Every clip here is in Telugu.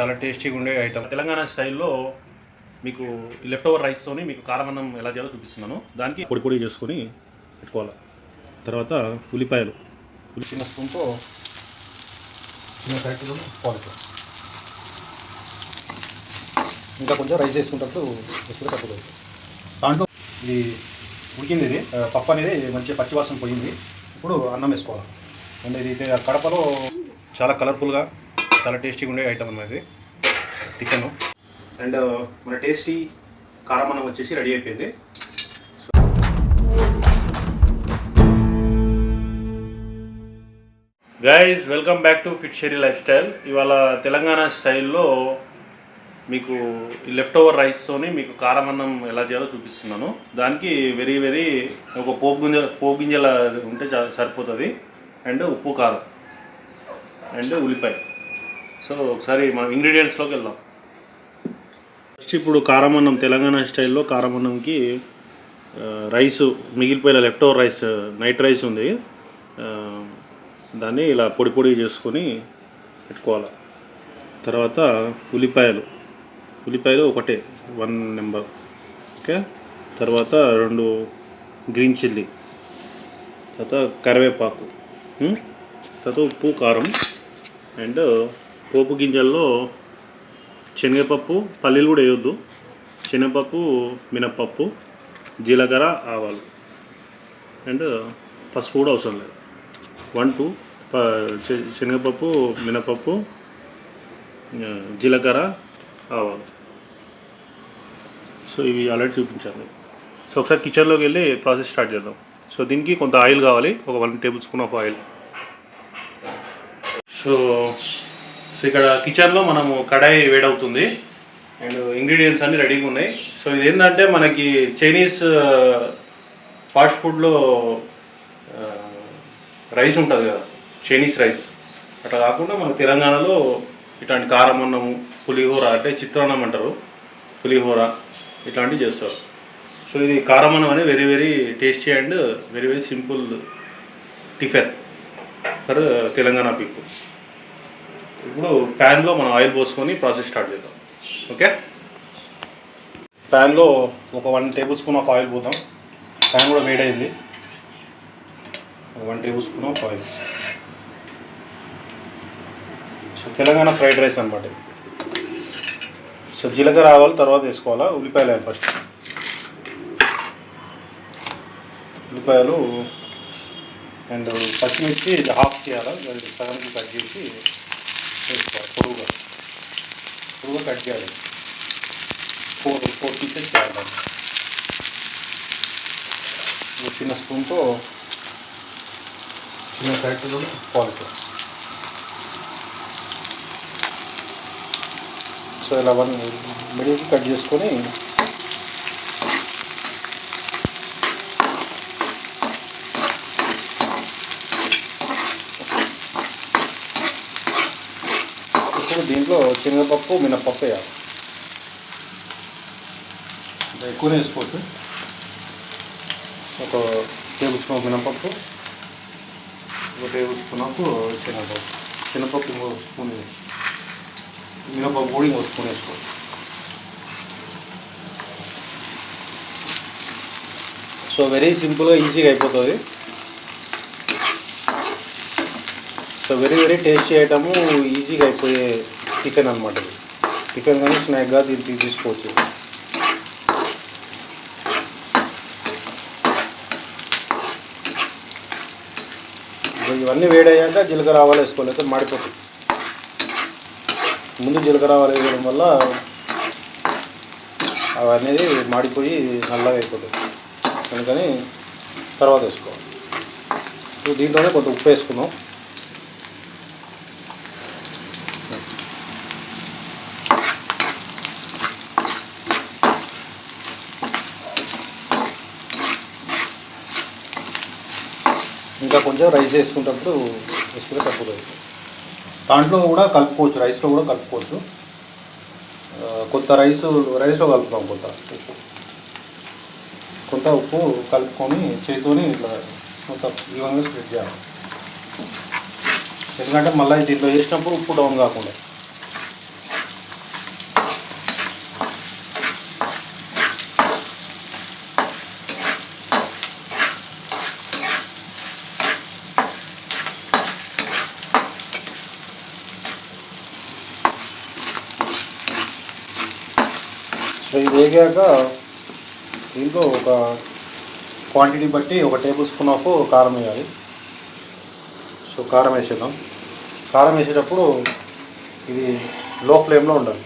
చాలా టేస్టీగా ఉండే ఐటమ్ తెలంగాణ స్టైల్లో మీకు లెఫ్ట్ ఓవర్ రైస్తోని మీకు కారమన్నం ఎలా చేయాలో చూపిస్తున్నాను. దానికి పొడి పొడి చేసుకొని పెట్టుకోవాలి. తర్వాత ఉల్లిపాయలు. ఉల్లి చిన్న స్పూన్తో చిన్న సైజులో పాలిక ఇంకా కొంచెం రైస్ వేసుకుంటప్పుడు ఎక్కువ తక్కువ దాంట్లో ఇది ఉడికింది ఇది. ఆ, పప్పు అనేది మంచి పచ్చివాసన పోయింది. ఇప్పుడు అన్నం వేసుకోవాలి. అండ్ ఇది కడపలో చాలా కలర్ఫుల్గా చాలా టేస్టీగా ఉండే ఐటమ్ అన్నమాట ఇది. చికెన్ అండ్ uh, మన టేస్టీ కారం అన్నం వచ్చేసి రెడీ అయిపోయింది. Guys welcome back to fit Sherry lifestyle ఇవాళ తెలంగాణ స్టైల్లో మీకు లెఫ్ట్ ఓవర్ రైస్తోని మీకు కారం అన్నం ఎలా చేయాలో చూపిస్తున్నాను. దానికి వెరీ వెరీ ఒక పోపు గింజ పోపు గింజల ఉంటే సరిపోతుంది. అండ్ ఉప్పు కారం. అండ్ ఉల్లిపాయ. సో ఒకసారి మనం ఇంగ్రీడియంట్స్లోకి వెళ్దాం. ఫస్ట్ ఇప్పుడు కారమన్నం తెలంగాణ స్టైల్లో కారమన్నంకి రైస్ మిగిలిపోయిన left over rice night rice ఉంది దాన్ని ఇలా పొడి పొడి చేసుకొని పెట్టుకోవాలి. తర్వాత ఉల్లిపాయలు. ఉల్లిపాయలు ఒకటే వన్ నెంబర్ ఓకే? తర్వాత రెండు గ్రీన్ చిల్లీ తర్వాత కరివేపాకు. తర్వాత ఉప్పు కారం. అండ్ పోపు గింజల్లో శనగపప్పు పల్లీలు కూడా వేయొద్దు. శనగపప్పు మినప్పప్పు జీలకర్ర ఆవాలు. అండ్ పసుపు కూడా అవసరం లేదు. వన్ టూ ప శనగపప్పు మినపప్పు జీలకర్ర ఆవాలు. సో ఇవి ఆల్రెడీ చూపించాను. సో ఒకసారి కిచెన్లోకి వెళ్ళి ప్రాసెస్ స్టార్ట్ చేద్దాం. సో దీనికి కొంత ఆయిల్ కావాలి. ఒక one tablespoon of oil. So so ఇక్కడ కిచెన్లో మనము కడాయి వేడవుతుంది. అండ్ ఇంగ్రీడియంట్స్ అన్నీ రెడీగా ఉన్నాయి సో ఇది ఏంటంటే మనకి చైనీస్ ఫాస్ట్ ఫుడ్లో రైస్ ఉంటుంది కదా చైనీస్ రైస్ అట్లా కాకుండా మన తెలంగాణలో ఇట్లాంటి కారం అన్నము పులిహోర అంటే చిత్రాన్నం అంటారు. పులిహోర ఇట్లాంటివి చేస్తారు. సో ఇది కారం అన్నం అనేది very very tasty and very very simple tiffin for Telangana people ఇప్పుడు ప్యాన్లో మనం ఆయిల్ పోసుకొని ప్రాసెస్ స్టార్ట్ చేద్దాం. ఓకే? ప్యాన్లో ఒక one tablespoon of oil పోతాం ప్యాన్ కూడా వేడైంది. One tablespoon of oil so Telangana fried rice అనమాట సో జీలకర్ర ఆవాలు తర్వాత వేసుకోవాలా? ఉల్లిపాయలు ఫస్ట్ ఉల్లిపాయలు అండ్ పచ్చిమిర్చి హాఫ్ చేయాలా? సగానికి కట్ చేసి చేసుకోవాలి. పొడుగుగా పొడుగుగా కట్ చేయాలి. ఫోర్ ఫోర్ పీసెస్ చేయాలి. చిన్న స్పూన్తో చిన్న సైజులో పాలిక సో ఇలా వన్ మిడిల్ కట్ చేసుకొని ఇప్పుడు దీంట్లో శనగపప్పు మినపప్పు వేయాలి. ఇంకా ఎక్కువనే వేసుకోవచ్చు? ఒక టేబుల్ స్పూన్ మినపప్పు ఒక టేబుల్ స్పూన్ ఆఫ్ శనగపప్పు. శనగపప్పు ఇంకో స్పూన్ మినపప్పు కూడా ఇంకో స్పూన్ వేసుకోవచ్చు. సో వెరీ సింపుల్గా ఈజీగా అయిపోతుంది. So very very tasty item ఈజీగా అయిపోయే చికెన్ అనమాట ఇది. చికెన్ కానీ స్నాక్గా దీన్ని తీసుకోవచ్చు. ఇవన్నీ వేడయ్యాక జీలకర్ర ఆవాలు వేసుకోవాలి. మాడిపోతుంది ముందు జీలకర్ర ఆవాలు వేయడం వల్ల అవనేది మాడిపోయి నల్లగా అయిపోతుంది అందుకని తర్వాత వేసుకోవాలి. దీంట్లోనే కొంత ఉప్పు వేసుకుందాం. మంచిగా రైస్ వేసుకునేటప్పుడు వేసుకుంటే తప్పుతుంది దాంట్లో కూడా కలుపుకోవచ్చు రైస్లో కూడా కలుపుకోవచ్చు. కొంత రైస్ రైస్లో కలుపుతాం కొంత ఉప్పు. కొంత ఉప్పు కలుపుకొని చేతితోని ఇట్లా కొంత ఈవెన్గా స్ప్రెడ్ చేయాలి. ఎందుకంటే మళ్ళీ దీంట్లో వేసినప్పుడు ఉప్పు డౌన్ కాకుండా. సో ఇది వేగాక దీంట్లో ఒక క్వాంటిటీ బట్టి ఒక టేబుల్ స్పూన్ ఆఫ్ కారం వేయాలి. సో కారం వేసేద్దాం. కారం వేసేటప్పుడు ఇది లో ఫ్లేమ్లో ఉండాలి.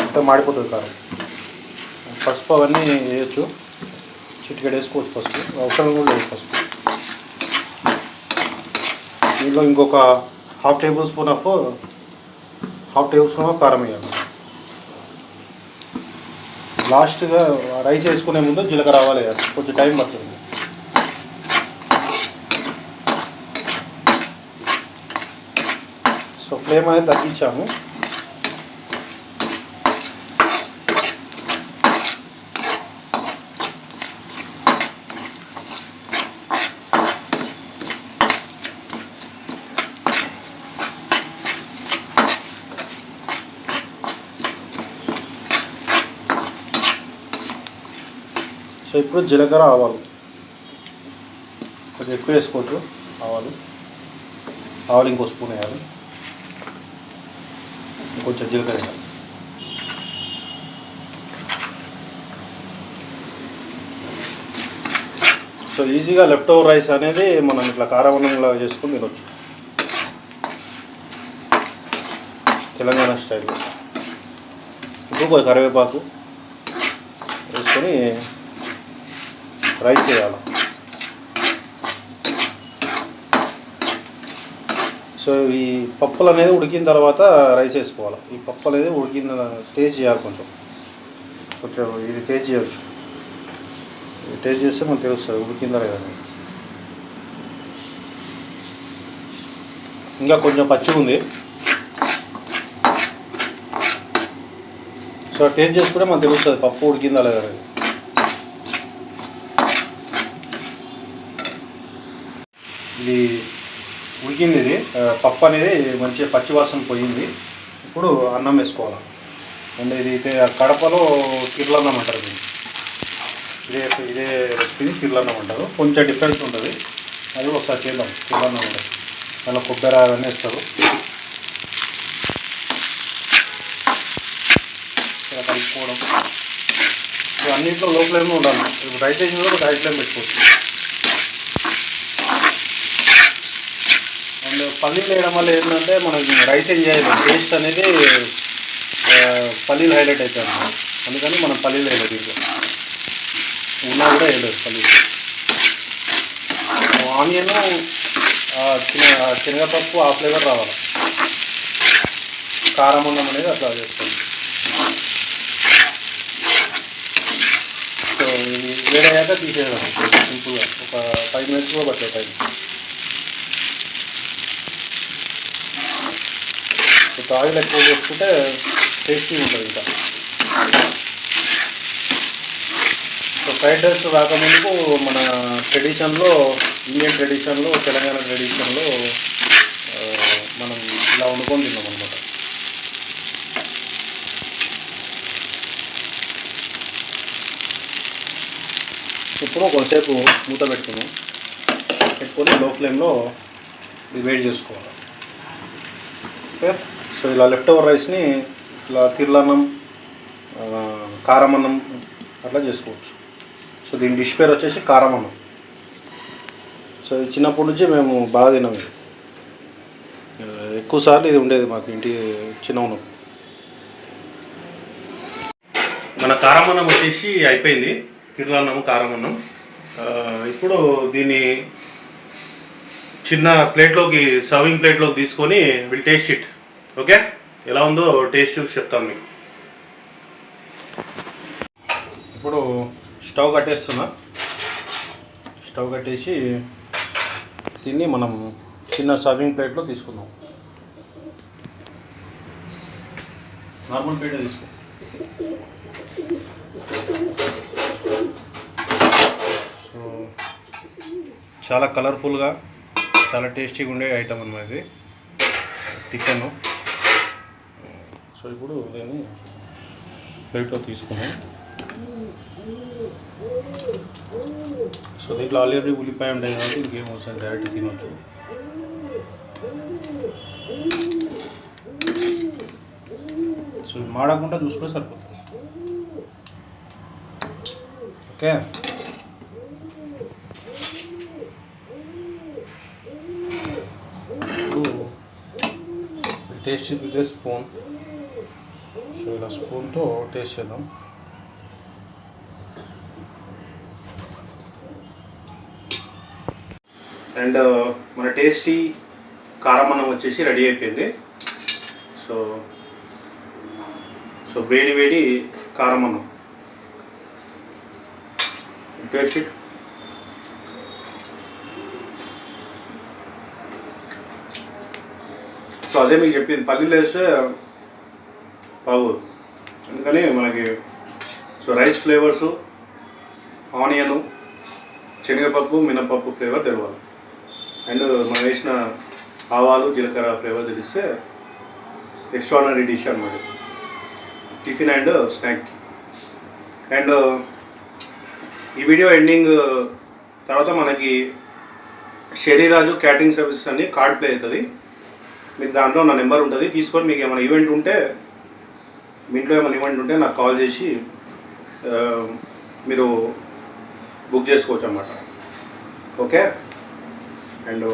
అంతా మాడిపోతుంది కారం. పసుపు అవన్నీ వేయచ్చు. చిటికెడు వేసుకోవచ్చు పసుపు అవసరం కూడా లేదు పసుపు దీంట్లో ఇంకొక half tablespoon of half tablespoon of కారం వేయాలి. లాస్ట్గా రైస్ వేసుకునే ముందు జీలకర్ర రావాలి కొంచెం టైం పడుతుంది. సో ఫ్లేమ్ అనేది తగ్గించాము. ఇప్పుడు జీలకర్ర ఆవాలు? కొంచెం ఎక్కువ వేసుకోవచ్చు ఆవాలు. ఆవాలు ఇంకో స్పూన్ వేయాలి. ఇంకొంచెం జీలకర్ర వేయాలి. సో ఈజీగా లెఫ్ట్ ఓవర్ రైస్ అనేది మనం ఇట్లా కారవన్నంలా చేసుకుని తినొచ్చు. తెలంగాణ స్టైల్లో. ఇప్పుడు కరివేపాకు వేసుకొని రైస్ వేయాలి సో ఈ పప్పులు అనేది ఉడికిన తర్వాత రైస్ వేసుకోవాలి. ఈ పప్పు అనేది ఉడికిన టేస్ట్ చేయాలి కొంచెం. కొంచెం ఇది టేస్ట్ చేయచ్చు. ఇది టేస్ట్ చేస్తే మనకు తెలుస్తుంది ఉడికిందా లేదా ఇంకా కొంచెం పచ్చిగా ఉంది. సో టేస్ట్ చేసుకుంటే మనకు తెలుస్తుంది పప్పు ఉడికిందా లేదా ఇది ఉడికింది. ఇది పప్పు అనేది మంచిగా పచ్చివాసన పోయింది. ఇప్పుడు అన్నం వేసుకోవాలి? అండ్ ఇది అయితే కడపలో కిర్లన్నం అంటారు దీన్ని. ఇదే ఇదే రెసిపీని కిర్లన్నం అంటారు. కొంచెం డిఫరెన్స్ ఉంటుంది. అది ఒకసారి చేద్దాం. కిర్లన్నం ఉంటుంది దానిలో కొబ్బరి అవన్నీ వేస్తారు. ఇలా కలుపుకోవడం. ఇప్పుడు అన్నింటిలో లో ఫ్లేమ్లో ఉండాలి ఇప్పుడు రైస్ వేసిన కూడా హై ఫ్లేమ్ పెట్టుకోవచ్చు. అండ్ పల్లీలు వేయడం వల్ల ఏంటంటే మనకి రైస్ ఏం చేయాలి టేస్ట్ అనేది పల్లీలు హైలైట్ అవుతుంది అందుకని మనం పల్లీలు వేయలేదు దీంట్లో ఉన్నా కూడా వేయలేదు పల్లీలు. ఆనియన్ శనగపప్పు ఆ ఫ్లేవర్ రావాలి. కారం అన్నం అనేది అట్లా చేస్తాం. సో ఇది వేడయ్యాక తీసేయాలి సింపుల్గా. ఒక ఫైవ్ మినిట్స్ కూడా పట్టే టైం ఆయిల్ ఎక్కువ వేసుకుంటే టేస్టీ ఉంటుంది ఇంకా. సో ఫ్రైడ్ రైస్ రాకముందుకు మన ట్రెడిషన్లో ఇండియన్ ట్రెడిషన్లో తెలంగాణ ట్రెడిషన్లో మనం ఇలా వండుకొని తిన్నాం అనమాట ఇప్పుడు కొంతసేపు మూత పెట్టుకున్నాం పెట్టుకొని లో ఫ్లేమ్లో ఇది వేడి చేసుకోవాలి. ఓకే? సో ఇలా లెఫ్ట్ ఓవర్ రైస్ని ఇలా తిర్లన్నం కారమన్నం అట్లా చేసుకోవచ్చు. సో దీని డిష్ పేరు వచ్చేసి కారమన్నం. సో ఇది చిన్నప్పటి నుంచి మేము బాగా తిన్నాం ఇది. ఇది ఉండేది మాకు ఇంటి చిన్న ఉన్నప్పుడు మన కారమన్నం వచ్చేసి అయిపోయింది. తిరులన్నం కారమన్నం. ఇప్పుడు దీన్ని చిన్న ప్లేట్లోకి సర్వింగ్ ప్లేట్లోకి తీసుకొని విల్ టేస్ట్ ఇట్ ఓకే? ఎలా ఉందో టేస్ట్ చూసి చెప్తాను మీకు. ఇప్పుడు స్టవ్ కట్టేస్తున్నా. స్టవ్ కట్టేసి దీన్ని మనం చిన్న సర్వింగ్ ప్లేట్లో తీసుకుందాం. నార్మల్ ప్లేట్ తీసుకో. సో చాలా కలర్ఫుల్గా చాలా టేస్టీగా ఉండే ఐటమ్ అన్నమాట ఇది. చికెన్ సో ఇప్పుడు దీన్ని ప్లేట్లో తీసుకున్నాం. సో దీంట్లో ఆల్రెడీ ఉల్లిపాయ ఉంటాయి కాబట్టి ఇంకేం అవసరం డైరెక్ట్ తినొచ్చు. సో ఇది మాడకుండా చూసుకుంటే సరిపోతుంది. ఓకే? టేస్ట్ చూపితే స్పూన్. సో ఇలా స్పూన్తో టేస్ట్ చేద్దాం అండ్ మన టేస్టీ కారం వచ్చేసి రెడీ అయిపోయింది. సో సో వేడి వేడి కారం అన్నం టేస్ట్ ఇట్ సో అదే మీకు చెప్పింది. పల్లీలు వేస్తే బాగోదు అందుకని మనకి సో రైస్ ఫ్లేవర్సు ఆనియను శనగపప్పు మినపప్పు ఫ్లేవర్ తెలవాలి. అండ్ మనం వేసిన ఆవాలు జీలకర్ర ఫ్లేవర్ తెలిస్తే ఎక్స్ట్రాడనరీ డిష్ అనమాట టిఫిన్ అండ్ స్నాక్. అండ్ ఈ వీడియో ఎండింగ్ తర్వాత మనకి శరీరాజు క్యాటరింగ్ సర్వీసెస్ అని కార్డ్ ప్లే అవుతుంది. మీకు దాంట్లో నా నెంబర్ ఉంటుంది. తీసుకొని మీకు ఏమైనా ఈవెంట్ ఉంటే మీ ఇంట్లో ఏమైనా ఈవెంట్ ఉంటే నాకు కాల్ చేసి మీరు బుక్ చేసుకోవచ్చు అన్నమాట. ఓకే అండ్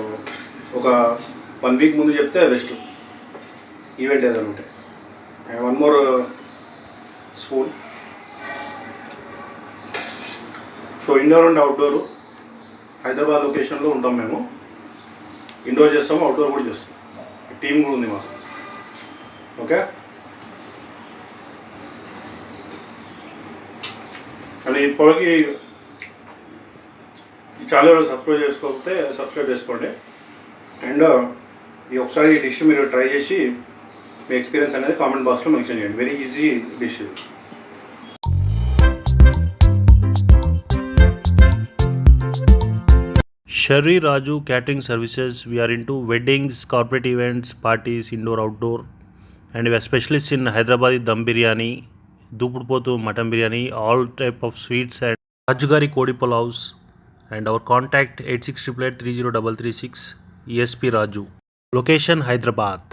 ఒక వన్ వీక్ ముందు చెప్తే బెస్ట్ ఈవెంట్ ఏదైనా ఉంటే. And one more spoon so indoor and outdoor Hyderabad లొకేషన్లో ఉంటాం మేము. ఇండోర్ చేస్తాము అవుట్డోర్ కూడా చేస్తాం. టీం కూడా ఉంది మాకు. ఓకే అని ఇప్పటికి ఈ ఛానల్ సబ్స్క్రైబ్ చేసుకోకపోతే సబ్స్క్రైబ్ చేసుకోండి అండ్ ఈ ఒకసారి ఈ డిష్ మీరు ట్రై చేసి మీ ఎక్స్పీరియన్స్ అనేది కామెంట్ బాక్స్లో మెన్షన్ చేయండి వెరీ ఈజీ డిష్ ఇది Sherry Raju Catering Services. We are into weddings, corporate events, parties, indoor, outdoor, and we are specialists in Hyderabadi dum biryani, దూపుడుపోతు mutton biryani all type of sweets and రాజుగారి కోడి pulaos and our contact eight six triple eight three zero double three six ESP Raju location Hyderabad